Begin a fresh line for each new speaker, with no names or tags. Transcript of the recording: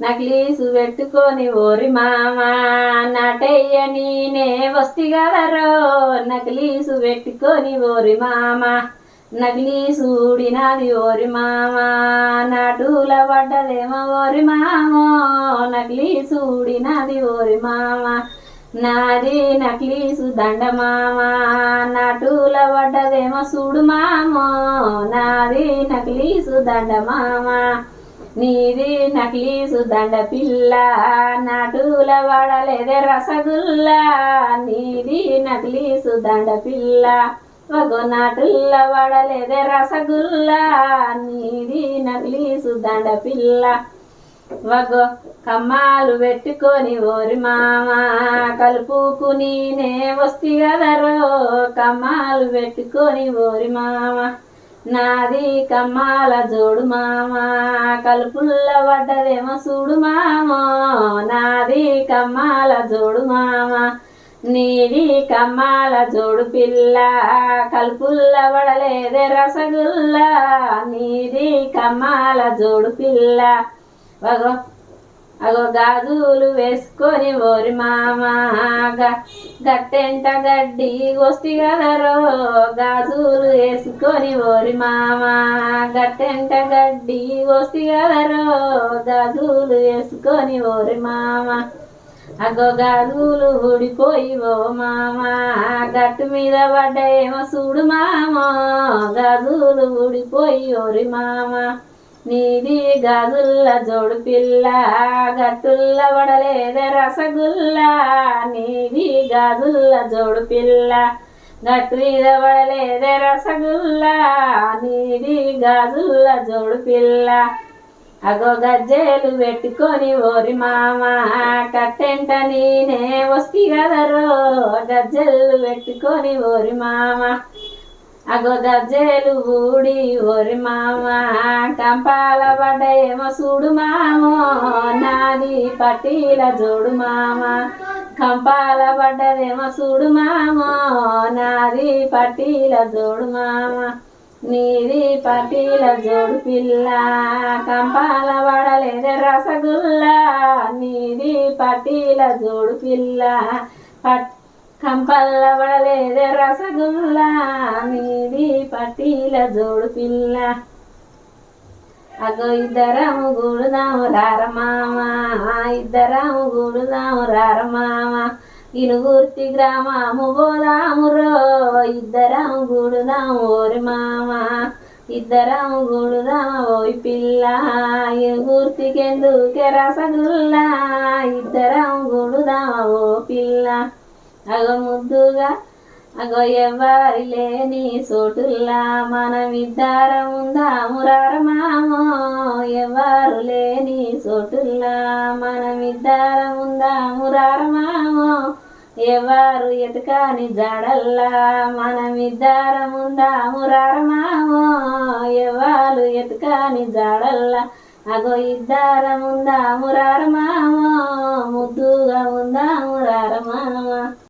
Necklace పెట్టుకొని ఓరి మామా నటయ్య నేనే వస్తిగలరో కదరో నక్లీసు పెట్టుకొని ఓరి మామా నక్లీసు ఊడినాది ఓరి మామా. నాటుల పడ్డదేమో ఓరి మామో నక్లీసు ఊడినాది ఓరి మామా. నాది నకిలీసు దండ మామా నాటుల పడ్డదేమో చూడు మామో. నాది నకిలీసు దండ మామా. నీది నకిలీసు దండ పిల్ల నాటుల వాడలేదే రసగుల్లా. నీది నకిలీసు దండ పిల్ల వగో నాటుల వాడలేదే రసగుల్లా. నీది నకిలీసు దండ పిల్ల వగో కమ్మాలు పెట్టుకొని ఓరి మామ. కలుపుకు నేనే వస్తి కదరో కమ్మాలు పెట్టుకొని ఓరి మామ. నాది కమ్మాల జోడు మామ కలుపుల్ల పడ్డదేమో చూడు మామో. నాది కమ్మాల జోడు మామ నీది కమ్మాల జోడు పిల్ల. కలుపుల్ల పడలేదే రసగుల్లా నీది కమ్మాల జోడు పిల్ల. అగో గాజులు వేసుకొని ఓరి మామగా గట్టెంట గడ్డి గోస్తి గలరో గాజులు వేసుకొని ఓరి మామ గట్టెంట గడ్డి గోస్తి గలరో గాజులు వేసుకొని ఓరి మామ అగో గాజులు ఊడిపోయి ఓ మామ గట్టు మీద పడ్డాయేమో చూడు మామ గాజులు ఊడిపోయి ఓరి మామ నీది గాజుల్ల జోడు పిల్ల గట్టుల్ల వడలేదే రసగుల్లా. నీది గాజుల్ల జోడు పిల్ల గట్టు వడలేదే రసగుల్ల. రసగుల్లా నీది గాజుల్ల జోడు పిల్ల అగో గజ్జేలు పెట్టుకొని ఓరి మామ. కట్టెంట నేనే వస్తి కదరో గజ్జెలు పెట్టుకొని ఓరి మామ. అగో గజ్జెలు ఊడి ఓరి మామ కంపాల పడ్డయేమో చూడు మామో నాది పట్టీల జోడు మామ కంపాల పడ్డదేమో చూడు మామో నాది పట్టీల జోడు మామ నీది పట్టీల జోడు పిల్ల కంపాల పడలేదే రసగుల్లా నీది పట్టీల జోడు పిల్ల పట్ కంపల్ల పడలేదే రసగుల్లా నీది పట్టీల జోడు పిల్ల. అగో ఇద్దరము గూడుదాము రారమామ ఇద్దరము రార రారమామ ఇనుగుర్తి గ్రామము పోదాము రో ఇద్దరం గుడుదాం ఓరి మామ. ఇద్దరం గుడుదాం ఓయ్ పిల్ల ఇనుగుర్తికెందుకే రసగుల్లా అగో ముద్దుగా అగో ఎవ్వరి లేని సోటుల్లా మనమిద్దరం ఉందాము రారమామో ఎవరు లేని సోటుల్లా మనమిద్దరం ఉందాము రారమామో ఎవరు ఎతకాని జాడల్లా మనమిద్దరం ఉందాము రారమామో ఎవరు ఎతకాని జాడల్లా అగో ఇద్దరం ఉందాము రారమామో ముద్దుగా ఉందాము రారమామ